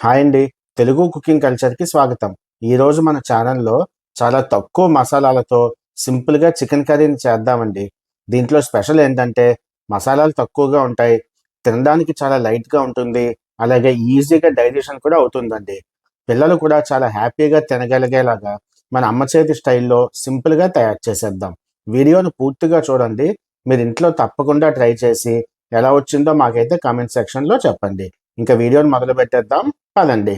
Hi అండి. Telugu cooking కల్చర్కి స్వాగతం. ఈరోజు మన ఛానల్లో చాలా తక్కువ మసాలాలతో సింపుల్గా చికెన్ కర్రీని చేద్దామండి. దీంట్లో స్పెషల్ ఏంటంటే మసాలాలు తక్కువగా ఉంటాయి తినడానికి చాలా లైట్గా ఉంటుంది అలాగే ఈజీగా డైజెషన్ కూడా అవుతుందండి. పిల్లలు కూడా చాలా హ్యాపీగా తినగలిగేలాగా మన అమ్మ చేతి స్టైల్లో సింపుల్గా తయారు చేసేద్దాం. వీడియోను పూర్తిగా చూడండి. మీరు ఇంట్లో తప్పకుండా ట్రై చేసి ఎలా వచ్చిందో మాకైతే కామెంట్ సెక్షన్లో చెప్పండి. ఇంకా వీడియోని మొదలు పెట్టేద్దాం. పదండి.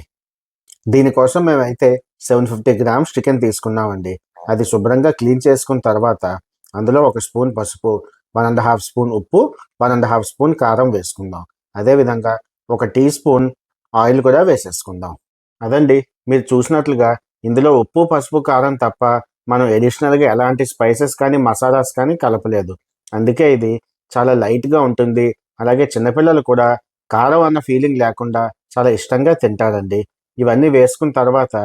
దీనికోసం మేమైతే సెవెన్ ఫిఫ్టీ గ్రామ్స్ చికెన్ తీసుకున్నామండి. అది శుభ్రంగా క్లీన్ చేసుకున్న తర్వాత అందులో ఒక స్పూన్ పసుపు వన్ అండ్ హాఫ్ స్పూన్ ఉప్పు వన్ అండ్ హాఫ్ స్పూన్ కారం వేసుకుందాం. అదేవిధంగా ఒక టీ స్పూన్ ఆయిల్ కూడా వేసేసుకుందాం. అదండి. మీరు చూసినట్లుగా ఇందులో ఉప్పు పసుపు కారం తప్ప మనం ఎడిషనల్గా ఎలాంటి స్పైసెస్ కానీ మసాలాస్ కానీ కలపలేదు. అందుకే ఇది చాలా లైట్గా ఉంటుంది. అలాగే చిన్నపిల్లలు కూడా కారం అన్న ఫీలింగ్ లేకుండా చాలా ఇష్టంగా తింటారండి. ఇవన్నీ వేసుకున్న తర్వాత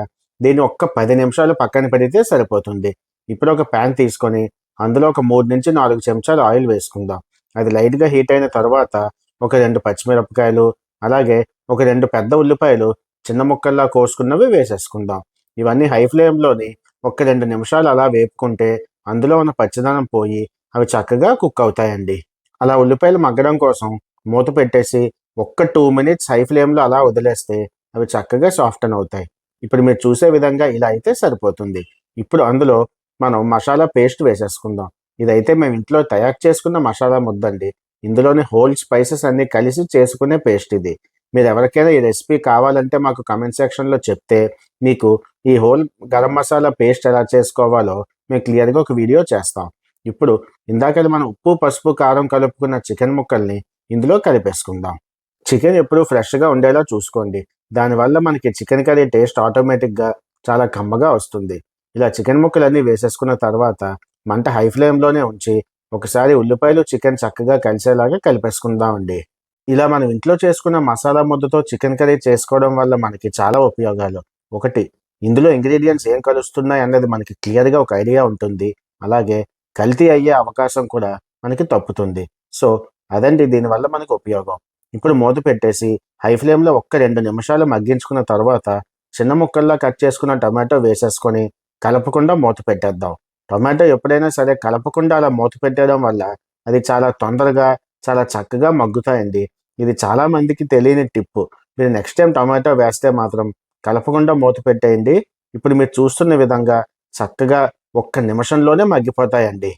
దీన్ని ఒక్క పది నిమిషాలు పక్కన పెడితే సరిపోతుంది. ఇప్పుడు ఒక ప్యాన్ తీసుకొని అందులో ఒక మూడు నుంచి నాలుగు చెంచాలు ఆయిల్ వేసుకుందాం. అది లైట్గా హీట్ అయిన తర్వాత ఒక రెండు పచ్చిమిరపకాయలు అలాగే ఒక రెండు పెద్ద ఉల్లిపాయలు చిన్న ముక్కల్లా కోసుకున్నవి వేసేసుకుందాం. ఇవన్నీ హై ఫ్లేమ్లోని ఒక రెండు నిమిషాలు అలా వేపుకుంటే అందులో ఉన్న పచ్చదనం పోయి అవి చక్కగా కుక్ అవుతాయండి. అలా ఉల్లిపాయలు మగ్గడం కోసం మూత పెట్టేసి ఒక్క టూ మినిట్స్ హై ఫ్లేమ్లో అలా వదిలేస్తే అవి చక్కగా సాఫ్టన్ అవుతాయి. ఇప్పుడు మీరు చూసే విధంగా ఇలా అయితే సరిపోతుంది. ఇప్పుడు అందులో మనం మసాలా పేస్ట్ వేసేసుకుందాం. ఇదైతే మేము ఇంట్లో తయారు చేసుకున్న మసాలా ముద్దండి. ఇందులోని హోల్ స్పైసెస్ అన్ని కలిసి చేసుకునే పేస్ట్ ఇది. మీరు ఎవరికైనా ఈ రెసిపీ కావాలంటే మాకు కమెంట్ సెక్షన్లో చెప్తే మీకు ఈ హోల్ గరం మసాలా పేస్ట్ ఎలా చేసుకోవాలో మేము క్లియర్గా ఒక వీడియో చేస్తాం. ఇప్పుడు ఇందాక మనం ఉప్పు పసుపు కారం కలుపుకున్న చికెన్ ముక్కల్ని ఇందులో కలిపేసుకుందాం. చికెన్ ఎప్పుడు ఫ్రెష్గా ఉండేలా చూసుకోండి. దానివల్ల మనకి చికెన్ కర్రీ టేస్ట్ ఆటోమేటిక్గా చాలా కమ్మగా వస్తుంది. ఇలా చికెన్ ముక్కలన్నీ వేసేసుకున్న తర్వాత మంట హై ఫ్లేమ్లోనే ఉంచి ఒకసారి ఉల్లిపాయలు చికెన్ చక్కగా కలిసేలాగా కలిపేసుకుందామండి. ఇలా మనం ఇంట్లో చేసుకున్న మసాలా ముద్దతో చికెన్ కర్రీ చేసుకోవడం వల్ల మనకి చాలా ఉపయోగాలు. ఒకటి ఇందులో ఇంగ్రీడియంట్స్ ఏం కలుస్తున్నాయి అన్నది మనకి క్లియర్గా ఒక ఐడియా ఉంటుంది. అలాగే కల్తీ అయ్యే అవకాశం కూడా మనకి తప్పుతుంది. సో అదండి దీనివల్ల మనకు ఉపయోగం. ఇప్పుడు మూత పెట్టేసి హై ఫ్లేమ్లో ఒక్క రెండు నిమిషాలు మగ్గించుకున్న తర్వాత చిన్న ముక్కల్లా కట్ చేసుకున్న టమాటో వేసేసుకొని కలపకుండా మూత పెట్టేద్దాం. టొమాటో ఎప్పుడైనా సరే కలపకుండా అలా మూత పెట్టడం వల్ల అది చాలా తొందరగా చాలా చక్కగా మగ్గుతాయండి. ఇది చాలా మందికి తెలియని టిప్పు. మీరు నెక్స్ట్ టైం టొమాటో వేస్తే మాత్రం కలపకుండా మూత పెట్టేయండి. ఇప్పుడు మీరు చూస్తున్న విధంగా చక్కగా ఒక్క నిమిషంలోనే మగ్గిపోతాయండి.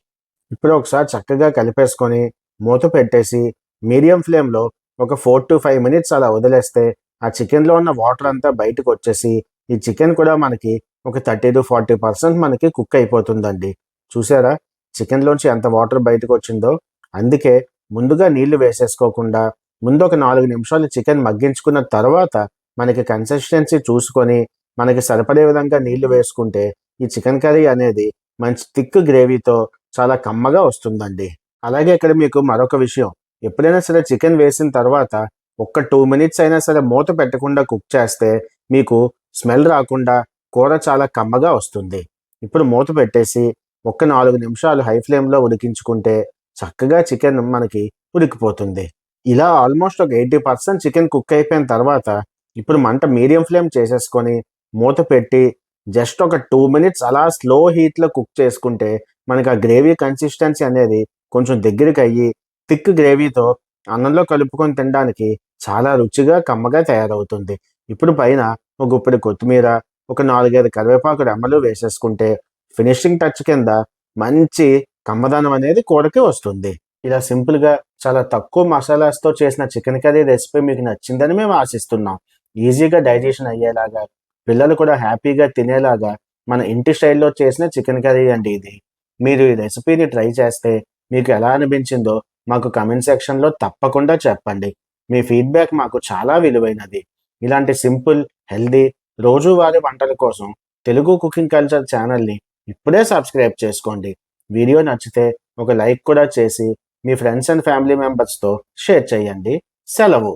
ఇప్పుడు ఒకసారి చక్కగా కలిపేసుకొని మూత పెట్టేసి మీడియం ఫ్లేమ్లో ఒక ఫోర్ టు ఫైవ్ మినిట్స్ అలా వదిలేస్తే ఆ చికెన్లో ఉన్న వాటర్ అంతా బయటకు వచ్చేసి ఈ చికెన్ కూడా మనకి ఒక థర్టీ టు ఫార్టీ పర్సెంట్ మనకి కుక్ అయిపోతుందండి. చూసారా? చికెన్లోంచి ఎంత వాటర్ బయటకు వచ్చిందో. అందుకే ముందుగా నీళ్ళు వేసేసుకోకుండా ముందు ఒక నాలుగు నిమిషాలు చికెన్ మగ్గించుకున్న తర్వాత మనకి కన్సిస్టెన్సీ చూసుకొని మనకి సరిపడే విధంగా నీళ్ళు వేసుకుంటే ఈ చికెన్ కర్రీ అనేది మంచి థిక్ గ్రేవీతో చాలా కమ్మగా వస్తుందండి. అలాగే ఇక్కడ మీకు మరొక విషయం. ఎప్పుడైనా సరే చికెన్ వేసిన తర్వాత ఒక్క టూ మినిట్స్ అయినా సరే మూత పెట్టకుండా కుక్ చేస్తే మీకు స్మెల్ రాకుండా కూర చాలా కమ్మగా వస్తుంది. ఇప్పుడు మూత పెట్టేసి ఒక్క నాలుగు నిమిషాలు హై ఫ్లేమ్లో ఉడికించుకుంటే చక్కగా చికెన్ మనకి ఉడికిపోతుంది. ఇలా ఆల్మోస్ట్ ఒక ఎయిటీ పర్సెంట్ చికెన్ కుక్ అయిపోయిన తర్వాత ఇప్పుడు మంట మీడియం ఫ్లేమ్ చేసేసుకొని మూత పెట్టి జస్ట్ ఒక టూ మినిట్స్ అలా స్లో హీట్లో కుక్ చేసుకుంటే మనకి ఆ గ్రేవీ కన్సిస్టెన్సీ అనేది కొంచెం దగ్గరికి అయ్యి థిక్ గ్రేవీతో అన్నంలో కలుపుకొని తినడానికి చాలా రుచిగా కమ్మగా తయారవుతుంది. ఇప్పుడు పైన ఒక గుప్పిడి కొత్తిమీర ఒక నాలుగైదు కరివేపాకు రెమ్మలు వేసేసుకుంటే ఫినిషింగ్ టచ్ కింద మంచి కమ్మదనం అనేది కూడకి వస్తుంది. ఇలా సింపుల్గా చాలా తక్కువ మసాలాస్తో చేసిన చికెన్ కర్రీ రెసిపీ మీకు నచ్చిందని మేము ఆశిస్తున్నాం. ఈజీగా డైజెషన్ అయ్యేలాగా పిల్లలు కూడా హ్యాపీగా తినేలాగా మన ఇంటి స్టైల్లో చేసిన చికెన్ కర్రీ అండి ఇది. మీరు ఈ రెసిపీని ట్రై చేస్తే మీకు ఎలా అనిపించిందో మాకు కమెంట్ సెక్షన్లో తప్పకుండా చెప్పండి. మీ ఫీడ్బ్యాక్ మాకు చాలా విలువైనది. ఇలాంటి సింపుల్ హెల్దీ రోజువారీ వంటల కోసం తెలుగు కుకింగ్ కల్చర్ ఛానల్ని ఇప్పుడే సబ్స్క్రైబ్ చేసుకోండి. వీడియో నచ్చితే ఒక లైక్ కూడా చేసి మీ ఫ్రెండ్స్ అండ్ ఫ్యామిలీ మెంబర్స్తో షేర్ చేయండి. సెలవు.